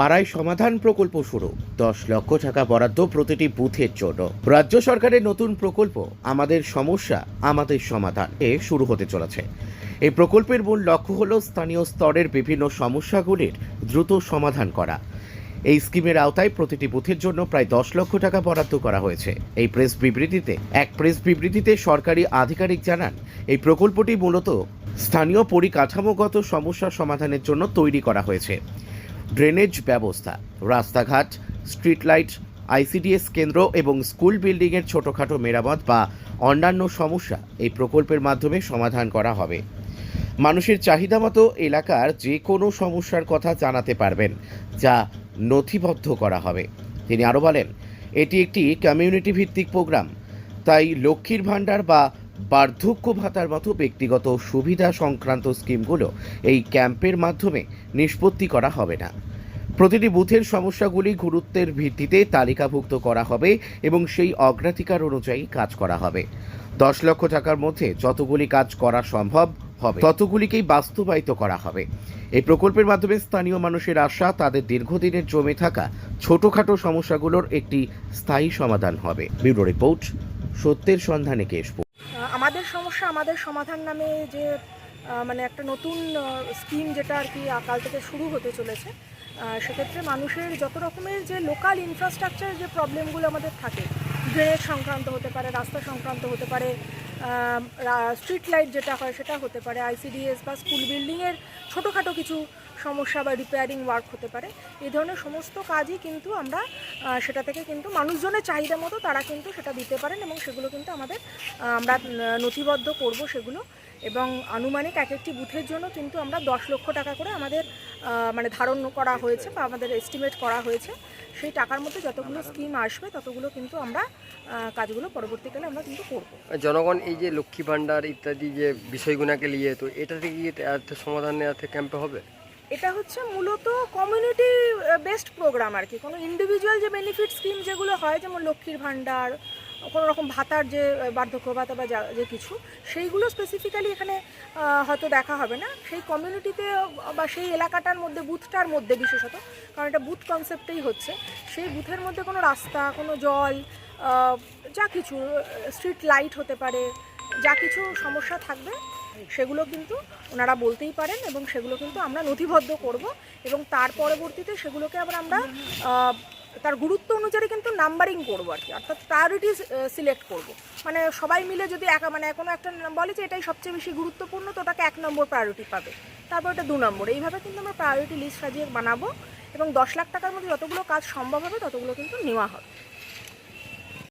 পাড়ায় সমাধান প্রকল্প শুরু। দশ লক্ষ টাকা বরাদ্দ প্রতিটি বুথের জন্য। রাজ্য সরকারের নতুন প্রকল্প, আমাদের সমস্যা, আমাদের সমাধান এ শুরু হতে চলেছে। এই প্রকল্পের মূল লক্ষ্য হল স্থানীয় স্তরের বিভিন্ন সমস্যাগুলির দ্রুত সমাধান করা। এই স্কিমের আওতায় প্রতিটি বুথের জন্য প্রায় দশ লক্ষ টাকা বরাদ্দ করা হয়েছে। এই প্রেস বিবৃতিতে, এক প্রেস বিবৃতিতে সরকারি আধিকারিক জানান, এই প্রকল্পটি মূলত স্থানীয় পরিকাঠামোগত সমস্যা সমাধানের জন্য তৈরি করা হয়েছে। ড্রেনেজ ব্যবস্থা, রাস্তাঘাট স্ট্রিট লাইট আইসিডিএস কেন্দ্র এবং স্কুল বিল্ডিংয়ের ছোটোখাটো মেরামত বা অন্যান্য সমস্যা এই প্রকল্পের মাধ্যমে সমাধান করা হবে। মানুষের চাহিদা মতো এলাকার যে কোনো সমস্যার কথা জানাতে পারবেন, যা নথিবদ্ধ করা হবে। তিনি আরও বলেন, এটি একটি কমিউনিটি ভিত্তিক প্রোগ্রাম তাই লক্ষ্মীর ভাণ্ডার বা বার্ধক্য ভাতার মতো ব্যক্তিগত সুবিধা সংক্রান্ত স্কিমগুলো এই ক্যাম্পের মাধ্যমে নিষ্পত্তি করা হবে না। প্রতিটি বুথের সমস্যাগুলি গুরুত্বের ভিত্তিতে তালিকাভুক্ত করা হবে এবং সেই অগ্রাধিকার অনুযায়ী কাজ করা হবে। দশ লক্ষ টাকার মধ্যে যতগুলি কাজ করা সম্ভব হবে, ততগুলিকেই বাস্তবায়িত করা হবে। এই প্রকল্পের মাধ্যমে স্থানীয় মানুষের আশা, তাদের দীর্ঘদিনের জমে থাকা ছোটখাটো সমস্যাগুলোর একটি স্থায়ী সমাধান হবে। ব্যুরো রিপোর্ট, সত্যের সন্ধানে কেশপুর। আমাদের সমস্যা আমাদের সমাধান নামে যে মানে একটা নতুন স্কিম যেটা আর কি কাল থেকে শুরু হতে চলেছে সেক্ষেত্রে মানুষের যত রকমের যে লোকাল ইনফ্রাস্ট্রাকচার যে প্রবলেমগুলো আমাদের থাকে ড্রেনেজ সংক্রান্ত হতে পারে, রাস্তা সংক্রান্ত হতে পারে স্ট্রিট লাইট যেটা হয় সেটা হতে পারে আইসিডিএস বা স্কুল বিল্ডিংয়ের ছোটোখাটো কিছু সমস্যা বা রিপেয়ারিং ওয়ার্ক হতে পারে। এই ধরনের সমস্ত কাজই কিন্তু আমরা সেটা থেকে কিন্তু মানুষজনের চাহিদা মতো তারা কিন্তু সেটা দিতে পারেন এবং সেগুলো কিন্তু আমাদের আমরা নথিবদ্ধ করব সেগুলো এবং আনুমানিক এক একটি বুথের জন্য কিন্তু আমরা দশ লক্ষ টাকা করে আমাদের মানে ধারণ করা হয়েছে বা আমাদের এস্টিমেট করা হয়েছে। সেই টাকার মধ্যে যতগুলো স্কিম আসবে ততগুলো কিন্তু আমরা কাজগুলো পরবর্তীকালে আমরা কিন্তু করব। জনগণ এই যে লক্ষ্মী ভাণ্ডার ইত্যাদি যে বিষয়গুলোকে নিয়ে তো এটা থেকে কি এত সমাধান নেওয়াতে ক্যাম্পে হবে? এটা হচ্ছে মূলত কমিউনিটি বেস্ট প্রোগ্রাম আর কি। কোনো ইন্ডিভিজুয়াল যে বেনিফিট স্কিম যেগুলো হয় যেমন লক্ষ্মীর ভাণ্ডার কোনো রকম ভাতার যে বার্ধক্য ভাতা বা যা- কিছু, সেইগুলো স্পেসিফিক্যালি এখানে হয়তো দেখা হবে না। সেই কমিউনিটিতে বা সেই এলাকাটার মধ্যে, বুথটার মধ্যে বিশেষত, কারণ এটা বুথ কনসেপ্টেই হচ্ছে, সেই বুথের মধ্যে কোনো রাস্তা, কোনো জল যা কিছু স্ট্রিট লাইট হতে পারে, যা কিছু সমস্যা থাকবে, সেগুলো কিন্তু ওনারা বলতেই পারেন এবং সেগুলো কিন্তু আমরা নথিবদ্ধ করব এবং তার পরবর্তীতে সেগুলোকে আবার আমরা তার গুরুত্ব অনুযায়ী কিন্তু নাম্বারিং করব আর কি। অর্থাৎ প্রায়োরিটি সিলেক্ট করব। মানে সবাই মিলে যদি একা মানে কোনো একটা বলে যে এটাই সবচেয়ে বেশি গুরুত্বপূর্ণ, তো ওটাকে এক নম্বর প্রায়োরিটি পাবে। তারপর এটা দু নম্বর। এইভাবে কিন্তু আমরা প্রায়োরিটি লিস্ট সাজিয়ে বানাবো এবং দশ লাখ টাকার মধ্যে যতগুলো কাজ সম্ভব হবে, ততগুলো কিন্তু নেওয়া হবে।